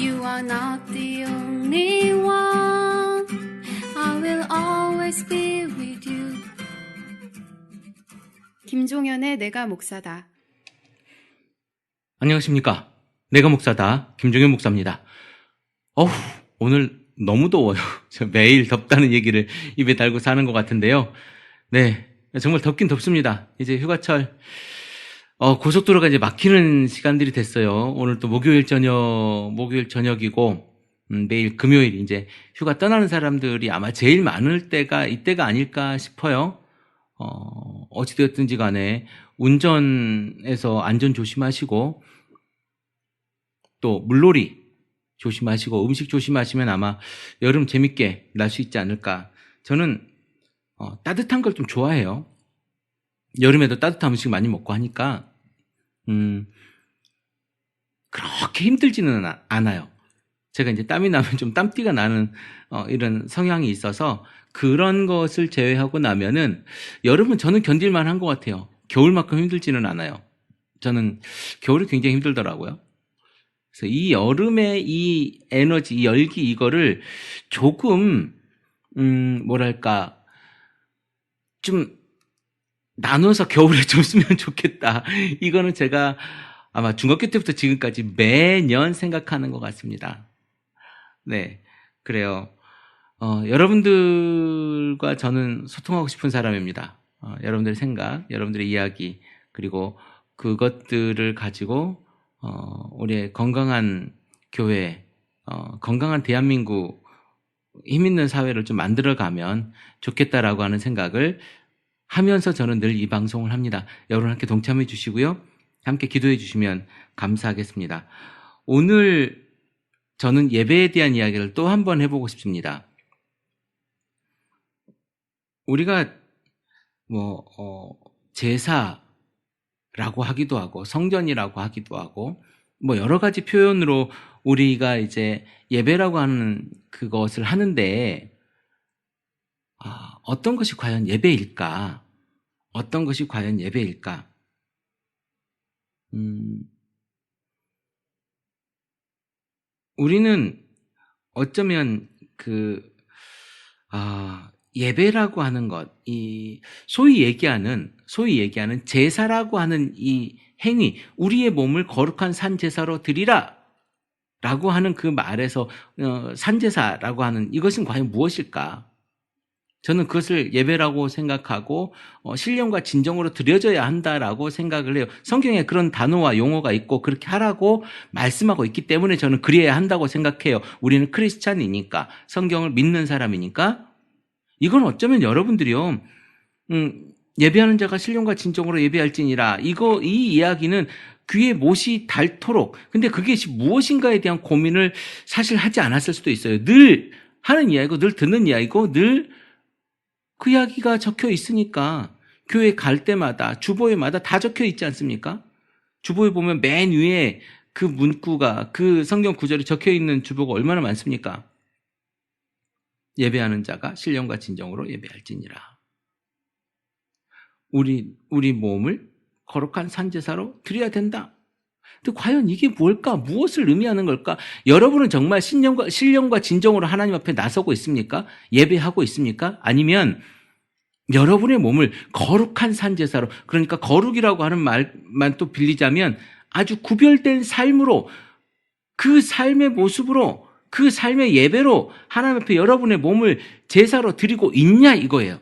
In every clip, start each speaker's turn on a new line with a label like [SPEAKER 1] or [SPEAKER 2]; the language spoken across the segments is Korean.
[SPEAKER 1] You are not the only one. I will always be with you. 김종현의 내가 목사다.
[SPEAKER 2] 안녕하십니까. 내가 목사다. 김종현 목사입니다. 어우, 오늘 너무 더워요. 저 매일 덥다는 얘기를 입에 달고 사는 것 같은데요. 네. 정말 덥긴 덥습니다. 이제 휴가철, 어, 고속도로가 이제 막히는 시간들이 됐어요. 오늘 또 목요일 저녁, 목요일 저녁이고, 음, 매일 금요일 이제 휴가 떠나는 사람들이 아마 제일 많을 때가 이때가 아닐까 싶어요. 어, 어찌되었든지 간에 운전에서 안전 조심하시고, 또 물놀이 조심하시고 음식 조심하시면 아마 여름 재밌게 날 수 있지 않을까. 저는 어, 따뜻한 걸 좀 좋아해요. 여름에도 따뜻한 음식 많이 먹고 하니까 음, 그렇게 힘들지는 아- 않아요. 제가 이제 땀이 나면 좀 땀띠가 나는 어, 이런 성향이 있어서 그런 것을 제외하고 나면은 여름은 저는 견딜만 한 것 같아요. 겨울만큼 힘들지는 않아요. 저는 겨울이 굉장히 힘들더라고요. 그래서 이 여름의 이 에너지, 이 열기 이거를 조금 음 뭐랄까 좀 나눠서 겨울에 좀 쓰면 좋겠다. 이거는 제가 아마 중학교 때부터 지금까지 매년 생각하는 것 같습니다. 네, 그래요. 어, 여러분들과 저는 소통하고 싶은 사람입니다. 어, 여러분들의 생각, 여러분들의 이야기, 그리고 그것들을 가지고 어, 우리의 건강한 교회, 어, 건강한 대한민국, 힘 있는 사회를 좀 만들어가면 좋겠다라고 하는 생각을 하면서 저는 늘 이 방송을 합니다. 여러분 함께 동참해 주시고요. 함께 기도해 주시면 감사하겠습니다. 오늘 저는 예배에 대한 이야기를 또 한 번 해보고 싶습니다. 우리가 뭐 어, 제사라고 하기도 하고 성전이라고 하기도 하고 뭐 여러 가지 표현으로 우리가 이제 예배라고 하는 그것을 하는데 아, 어떤 것이 과연 예배일까? 어떤 것이 과연 예배일까? 음, 우리는 어쩌면 그, 아, 예배라고 하는 것, 이, 소위 얘기하는, 소위 얘기하는 제사라고 하는 이 행위, 우리의 몸을 거룩한 산 제사로 드리라! 라고 하는 그 말에서, 어, 산 제사라고 하는 이것은 과연 무엇일까? 저는 그것을 예배라고 생각하고 어, 신령과 진정으로 드려져야 한다라고 생각을 해요. 성경에 그런 단어와 용어가 있고 그렇게 하라고 말씀하고 있기 때문에 저는 그래야 한다고 생각해요. 우리는 크리스찬이니까 성경을 믿는 사람이니까 이건 어쩌면 여러분들이요. 음, 예배하는 자가 신령과 진정으로 예배할지니라. 이거 이 이야기는 귀에 못이 닳도록 근데 그게 무엇인가에 대한 고민을 사실 하지 않았을 수도 있어요. 늘 하는 이야기고 늘 듣는 이야기고 늘 그 이야기가 적혀 있으니까 교회 갈 때마다 주보에마다 다 적혀 있지 않습니까? 주보에 보면 맨 위에 그 문구가 그 성경 구절이 적혀 있는 주보가 얼마나 많습니까? 예배하는 자가 신령과 진정으로 예배할지니라. 우리 우리 몸을 거룩한 산제사로 드려야 된다. 근데 과연 이게 뭘까? 무엇을 의미하는 걸까? 여러분은 정말 신령과, 신령과 진정으로 하나님 앞에 나서고 있습니까? 예배하고 있습니까? 아니면 여러분의 몸을 거룩한 산제사로, 그러니까 거룩이라고 하는 말만 또 빌리자면 아주 구별된 삶으로 그 삶의 모습으로 그 삶의 예배로 하나님 앞에 여러분의 몸을 제사로 드리고 있냐 이거예요.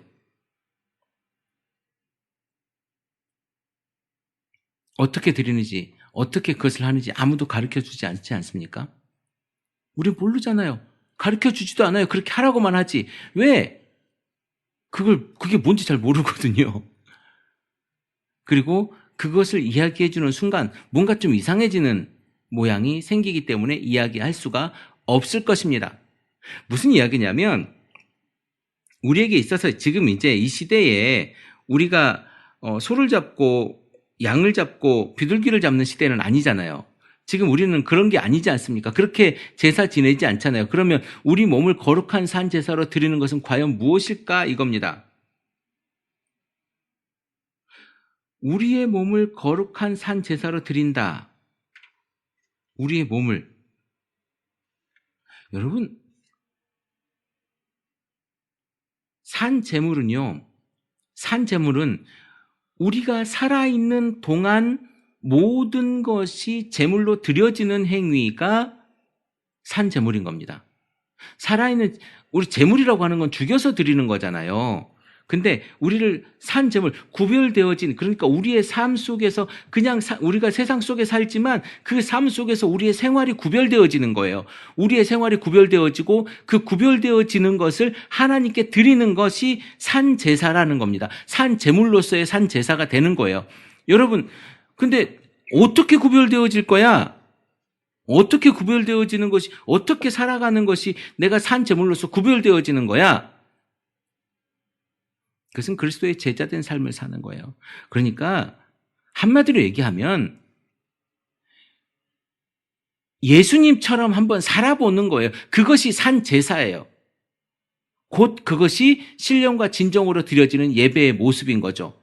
[SPEAKER 2] 어떻게 드리는지 어떻게 그것을 하는지 아무도 가르쳐 주지 않지 않습니까? 우리 모르잖아요. 가르쳐 주지도 않아요. 그렇게 하라고만 하지. 왜? 그걸, 그게 뭔지 잘 모르거든요. 그리고 그것을 이야기해 주는 순간 뭔가 좀 이상해지는 모양이 생기기 때문에 이야기할 수가 없을 것입니다. 무슨 이야기냐면, 우리에게 있어서 지금 이제 이 시대에 우리가 어, 소를 잡고 양을 잡고 비둘기를 잡는 시대는 아니잖아요. 지금 우리는 그런 게 아니지 않습니까? 그렇게 제사 지내지 않잖아요. 그러면 우리 몸을 거룩한 산 제사로 드리는 것은 과연 무엇일까 이겁니다. 우리의 몸을 거룩한 산 제사로 드린다. 우리의 몸을 여러분, 산 재물은요, 산 재물은 우리가 살아있는 동안 모든 것이 재물로 드려지는 행위가 산 재물인 겁니다. 살아있는, 우리 재물이라고 하는 건 죽여서 드리는 거잖아요. 근데 우리를 산 재물, 구별되어진, 그러니까 우리의 삶 속에서 그냥 사- 우리가 세상 속에 살지만 그 삶 속에서 우리의 생활이 구별되어지는 거예요. 우리의 생활이 구별되어지고 그 구별되어지는 것을 하나님께 드리는 것이 산 제사라는 겁니다. 산 제물로서의 산 제사가 되는 거예요. 여러분, 근데 어떻게 구별되어질 거야? 어떻게 구별되어지는 것이, 어떻게 살아가는 것이 내가 산 제물로서 구별되어지는 거야? 그것은 그리스도의 제자된 삶을 사는 거예요. 그러니까 한마디로 얘기하면 예수님처럼 한번 살아보는 거예요. 그것이 산 제사예요. 곧 그것이 신령과 진정으로 드려지는 예배의 모습인 거죠.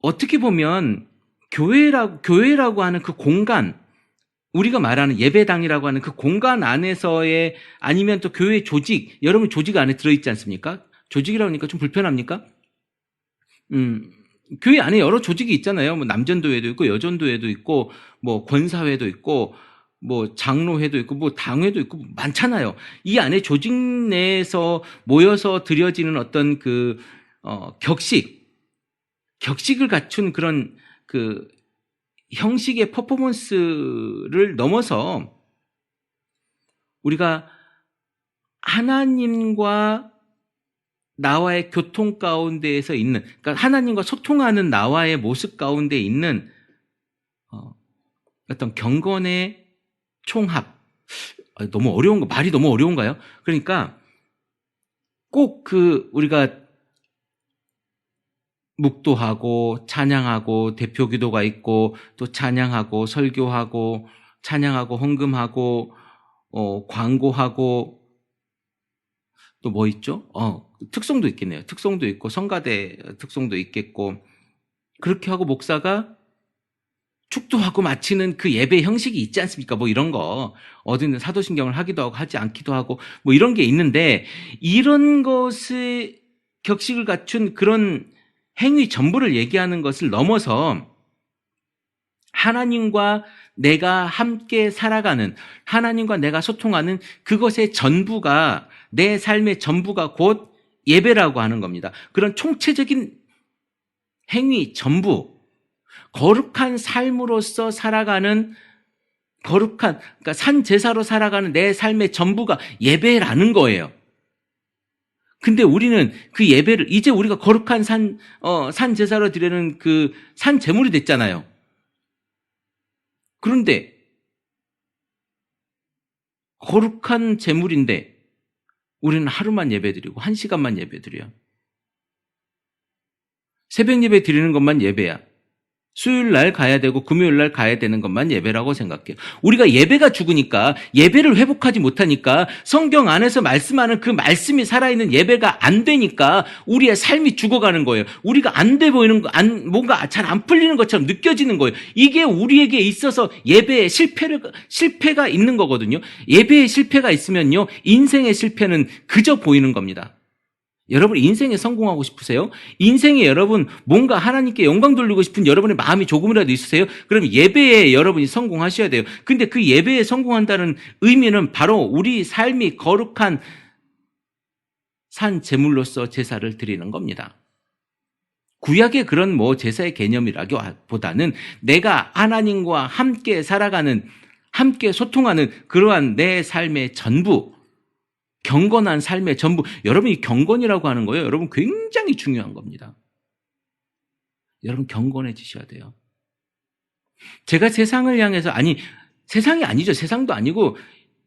[SPEAKER 2] 어떻게 보면 교회라고 교회라고 하는 그 공간 우리가 말하는 예배당이라고 하는 그 공간 안에서의 아니면 또 교회 조직 여러분 조직 안에 들어 있지 않습니까? 조직이라고 하니까 좀 불편합니까? 음. 교회 안에 여러 조직이 있잖아요. 뭐 남전도회도 있고 여전도회도 있고 뭐 권사회도 있고 뭐 장로회도 있고 뭐 당회도 있고 많잖아요. 이 안에 조직 내에서 모여서 드려지는 어떤 그 어, 격식 격식을 갖춘 그런 그 형식의 퍼포먼스를 넘어서 우리가 하나님과 나와의 교통 가운데에서 있는, 그러니까 하나님과 소통하는 나와의 모습 가운데 있는 어, 어떤 경건의 총합. 아, 너무 어려운 거, 말이 너무 어려운가요? 그러니까 꼭 그 우리가 묵도하고 찬양하고 대표 기도가 있고 또 찬양하고 설교하고 찬양하고 헌금하고 어, 광고하고 또 뭐 있죠? 어, 특성도 있겠네요. 특성도 있고 성가대 특성도 있겠고 그렇게 하고 목사가 축도하고 마치는 그 예배 형식이 있지 않습니까? 뭐 이런 거 어디는 사도신경을 하기도 하고 하지 않기도 하고 뭐 이런 게 있는데 이런 것의 격식을 갖춘 그런 행위 전부를 얘기하는 것을 넘어서 하나님과 내가 함께 살아가는 하나님과 내가 소통하는 그것의 전부가 내 삶의 전부가 곧 예배라고 하는 겁니다. 그런 총체적인 행위 전부 거룩한 삶으로서 살아가는 거룩한 그러니까 산 제사로 살아가는 내 삶의 전부가 예배라는 거예요. 근데 우리는 그 예배를 이제 우리가 거룩한 산, 어, 산 제사로 드리는 그 산 제물이 됐잖아요. 그런데 거룩한 제물인데 우리는 하루만 예배 드리고 한 시간만 예배 드려요. 새벽 예배 드리는 것만 예배야. 수요일 날 가야 되고 금요일 날 가야 되는 것만 예배라고 생각해요. 우리가 예배가 죽으니까 예배를 회복하지 못하니까 성경 안에서 말씀하는 그 말씀이 살아있는 예배가 안 되니까 우리의 삶이 죽어가는 거예요. 우리가 안 돼 보이는 거, 안, 뭔가 잘 안 풀리는 것처럼 느껴지는 거예요. 이게 우리에게 있어서 예배에 실패를, 실패가 있는 거거든요. 예배에 실패가 있으면요. 인생의 실패는 그저 보이는 겁니다. 여러분 인생에 성공하고 싶으세요? 인생에 여러분 뭔가 하나님께 영광 돌리고 싶은 여러분의 마음이 조금이라도 있으세요? 그럼 예배에 여러분이 성공하셔야 돼요. 근데 그 예배에 성공한다는 의미는 바로 우리 삶이 거룩한 산 제물로서 제사를 드리는 겁니다. 구약의 그런 뭐 제사의 개념이라기보다는 내가 하나님과 함께 살아가는 함께 소통하는 그러한 내 삶의 전부 경건한 삶의 전부. 여러분, 이 경건이라고 하는 거예요. 여러분, 굉장히 중요한 겁니다. 여러분, 경건해지셔야 돼요. 제가 세상을 향해서, 아니, 세상이 아니죠. 세상도 아니고,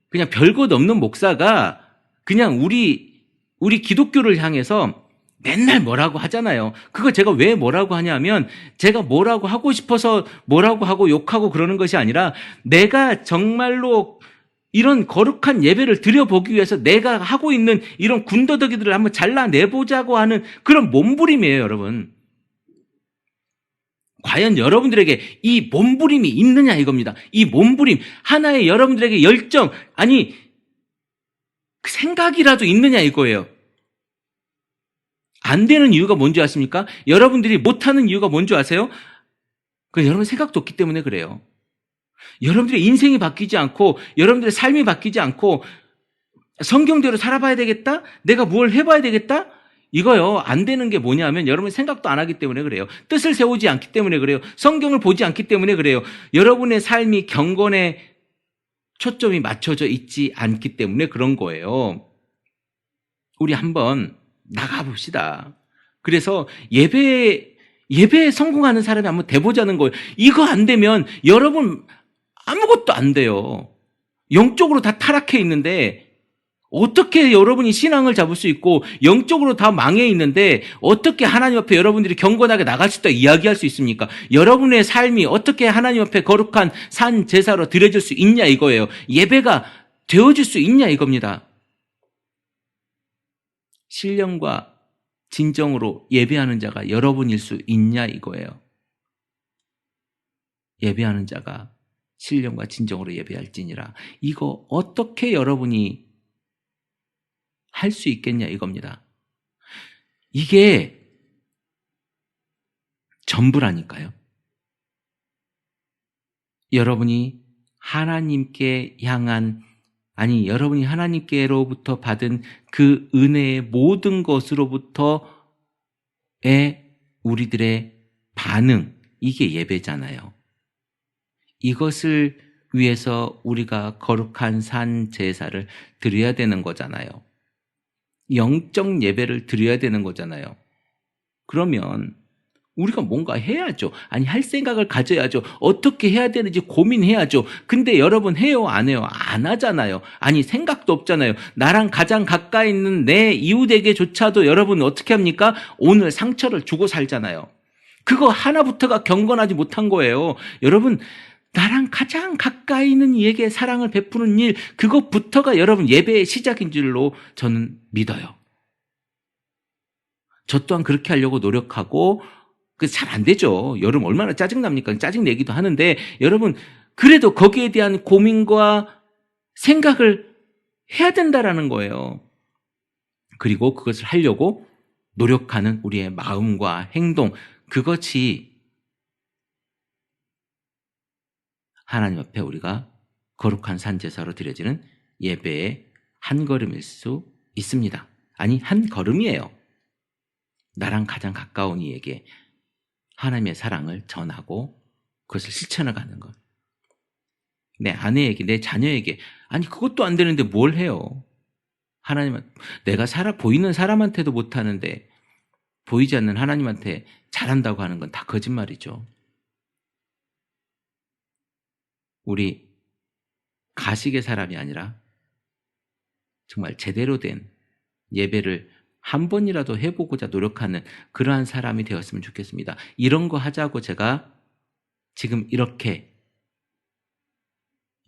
[SPEAKER 2] 그냥 별것 없는 목사가 그냥 우리, 우리 기독교를 향해서 맨날 뭐라고 하잖아요. 그거 제가 왜 뭐라고 하냐면, 제가 뭐라고 하고 싶어서 뭐라고 하고 욕하고 그러는 것이 아니라, 내가 정말로 이런 거룩한 예배를 드려보기 위해서 내가 하고 있는 이런 군더더기들을 한번 잘라내보자고 하는 그런 몸부림이에요, 여러분. 과연 여러분들에게 이 몸부림이 있느냐 이겁니다. 이 몸부림 하나의 여러분들에게 열정 아니 그 생각이라도 있느냐 이거예요. 안 되는 이유가 뭔지 아십니까? 여러분들이 못하는 이유가 뭔지 아세요? 그 여러분 생각도 없기 때문에 그래요. 여러분들의 인생이 바뀌지 않고 여러분들의 삶이 바뀌지 않고 성경대로 살아봐야 되겠다? 내가 뭘 해봐야 되겠다? 이거요, 안 되는 게 뭐냐면 여러분 생각도 안 하기 때문에 그래요. 뜻을 세우지 않기 때문에 그래요. 성경을 보지 않기 때문에 그래요. 여러분의 삶이 경건에 초점이 맞춰져 있지 않기 때문에 그런 거예요. 우리 한번 나가봅시다. 그래서 예배, 예배에 성공하는 사람이 한번 돼보자는 거예요. 이거 안 되면 여러분 아무것도 안 돼요. 영적으로 다 타락해 있는데 어떻게 여러분이 신앙을 잡을 수 있고 영적으로 다 망해 있는데 어떻게 하나님 앞에 여러분들이 경건하게 나갈 수 있다 이야기할 수 있습니까? 여러분의 삶이 어떻게 하나님 앞에 거룩한 산 제사로 드려질 수 있냐 이거예요. 예배가 되어질 수 있냐 이겁니다. 신령과 진정으로 예배하는 자가 여러분일 수 있냐 이거예요. 예배하는 자가 신령과 진정으로 예배할지니라. 이거 어떻게 여러분이 할 수 있겠냐 이겁니다. 이게 전부라니까요. 여러분이 하나님께 향한 아니 여러분이 하나님께로부터 받은 그 은혜의 모든 것으로부터의 우리들의 반응 이게 예배잖아요. 이것을 위해서 우리가 거룩한 산 제사를 드려야 되는 거잖아요. 영적 예배를 드려야 되는 거잖아요. 그러면 우리가 뭔가 해야죠. 아니, 할 생각을 가져야죠. 어떻게 해야 되는지 고민해야죠. 근데 여러분 해요? 안 해요? 안 하잖아요. 아니, 생각도 없잖아요. 나랑 가장 가까이 있는 내 이웃에게조차도 여러분 어떻게 합니까? 오늘 상처를 주고 살잖아요. 그거 하나부터가 경건하지 못한 거예요. 여러분, 나랑 가장 가까이 있는 이에게 사랑을 베푸는 일, 그것부터가 여러분 예배의 시작인 줄로 저는 믿어요. 저 또한 그렇게 하려고 노력하고, 그 잘 안 되죠. 여러분 얼마나 짜증납니까? 짜증내기도 하는데, 여러분, 그래도 거기에 대한 고민과 생각을 해야 된다라는 거예요. 그리고 그것을 하려고 노력하는 우리의 마음과 행동, 그것이 하나님 앞에 우리가 거룩한 산제사로 드려지는 예배의 한 걸음일 수 있습니다. 아니, 한 걸음이에요. 나랑 가장 가까운 이에게 하나님의 사랑을 전하고 그것을 실천해 가는 것. 내 아내에게, 내 자녀에게, 아니, 그것도 안 되는데 뭘 해요? 하나님은, 내가 살아, 보이는 사람한테도 못하는데, 보이지 않는 하나님한테 잘한다고 하는 건 다 거짓말이죠. 우리 가식의 사람이 아니라 정말 제대로 된 예배를 한 번이라도 해보고자 노력하는 그러한 사람이 되었으면 좋겠습니다. 이런 거 하자고 제가 지금 이렇게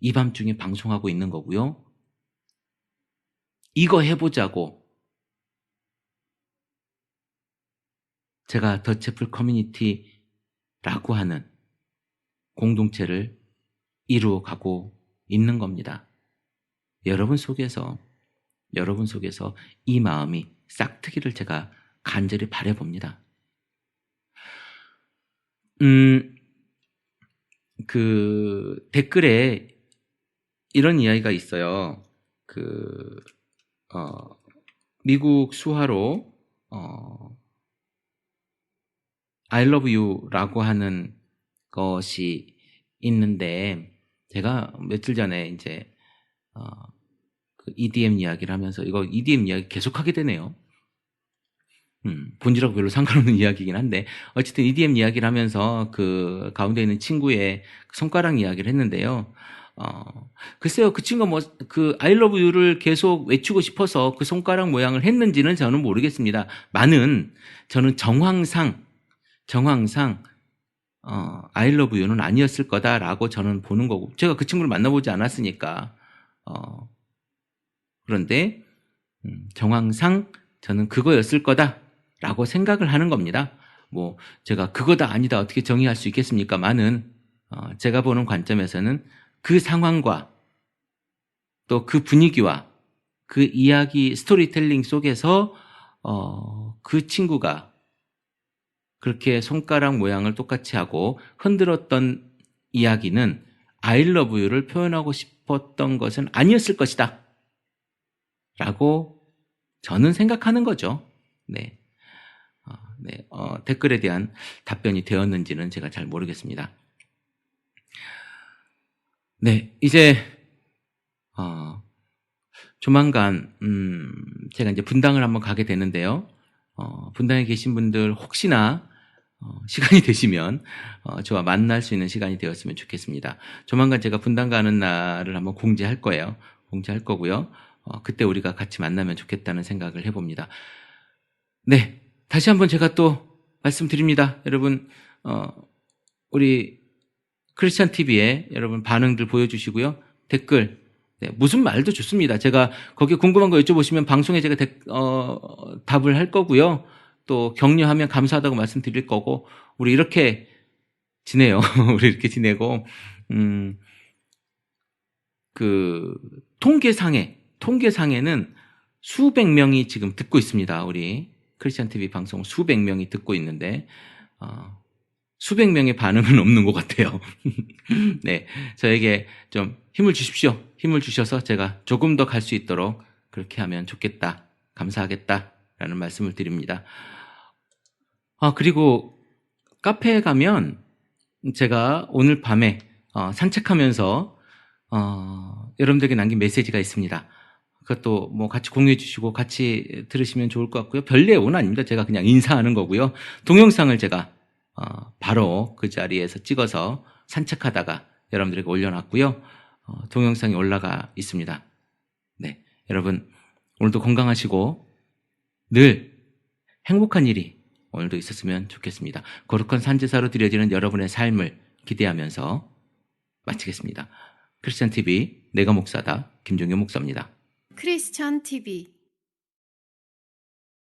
[SPEAKER 2] 이 밤중에 방송하고 있는 거고요. 이거 해보자고 제가 더체플 커뮤니티라고 하는 공동체를 이루어가고 있는 겁니다. 여러분 속에서, 여러분 속에서 이 마음이 싹트기를 제가 간절히 바래봅니다. 음, 그, 댓글에 이런 이야기가 있어요. 그, 어, 미국 수화로, 어, I love you라고 하는 것이 있는데, 제가 며칠 전에 이제 어, 그 EDM 이야기를 하면서 이거 EDM 이야기 계속 하게 되네요. 음, 본질하고 별로 상관없는 이야기긴 한데 어쨌든 EDM 이야기를 하면서 그 가운데 있는 친구의 손가락 이야기를 했는데요. 어, 글쎄요, 그 친구가 뭐, 그, I love you를 계속 외치고 싶어서 그 손가락 모양을 했는지는 저는 모르겠습니다. 많은, 저는 정황상, 정황상, 어, I love you는 아니었을 거다라고 저는 보는 거고, 제가 그 친구를 만나보지 않았으니까, 어, 그런데, 음, 정황상 저는 그거였을 거다라고 생각을 하는 겁니다. 뭐 제가 그거다 아니다 어떻게 정의할 수 있겠습니까? 많은 어, 제가 보는 관점에서는 그 상황과 또 그 분위기와 그 이야기 스토리텔링 속에서 어, 그 친구가 그렇게 손가락 모양을 똑같이 하고 흔들었던 이야기는 I love you를 표현하고 싶었던 것은 아니었을 것이다. 라고 저는 생각하는 거죠. 네. 어, 네, 어, 댓글에 대한 답변이 되었는지는 제가 잘 모르겠습니다. 네, 이제, 어, 조만간, 음, 제가 이제 분당을 한번 가게 되는데요. 어, 분당에 계신 분들 혹시나 어, 시간이 되시면 어, 저와 만날 수 있는 시간이 되었으면 좋겠습니다. 조만간 제가 분당 가는 날을 한번 공지할 거예요. 공지할 거고요. 어, 그때 우리가 같이 만나면 좋겠다는 생각을 해봅니다. 네, 다시 한번 제가 또 말씀드립니다. 여러분, 어, 우리 크리스찬 TV에 여러분 반응들 보여주시고요. 댓글, 네, 무슨 말도 좋습니다. 제가 거기에 궁금한 거 여쭤보시면 방송에 제가 댓- 어, 답을 할 거고요. 또 격려하면 감사하다고 말씀드릴 거고, 우리 이렇게 지내요. 우리 이렇게 지내고, 음, 그, 통계상에, 통계상에는 수백 명이 지금 듣고 있습니다. 우리 크리스찬 TV 방송 수백 명이 듣고 있는데, 어, 수백 명의 반응은 없는 것 같아요. 네. 저에게 좀 힘을 주십시오. 힘을 주셔서 제가 조금 더 갈 수 있도록 그렇게 하면 좋겠다. 감사하겠다. 라는 말씀을 드립니다. 아, 그리고 카페에 가면 제가 오늘 밤에 어, 산책하면서 어, 여러분들에게 남긴 메시지가 있습니다. 그것도 뭐 같이 공유해 주시고 같이 들으시면 좋을 것 같고요. 별 내용은 아닙니다. 제가 그냥 인사하는 거고요. 동영상을 제가 어, 바로 그 자리에서 찍어서 산책하다가 여러분들에게 올려놨고요. 어, 동영상이 올라가 있습니다. 네, 여러분 오늘도 건강하시고 늘 행복한 일이 오늘도 있었으면 좋겠습니다. 거룩한 산제사로 드려지는 여러분의 삶을 기대하면서 마치겠습니다. 크리스천 TV 내가 목사다 김종현 목사입니다.
[SPEAKER 1] 크리스천 TV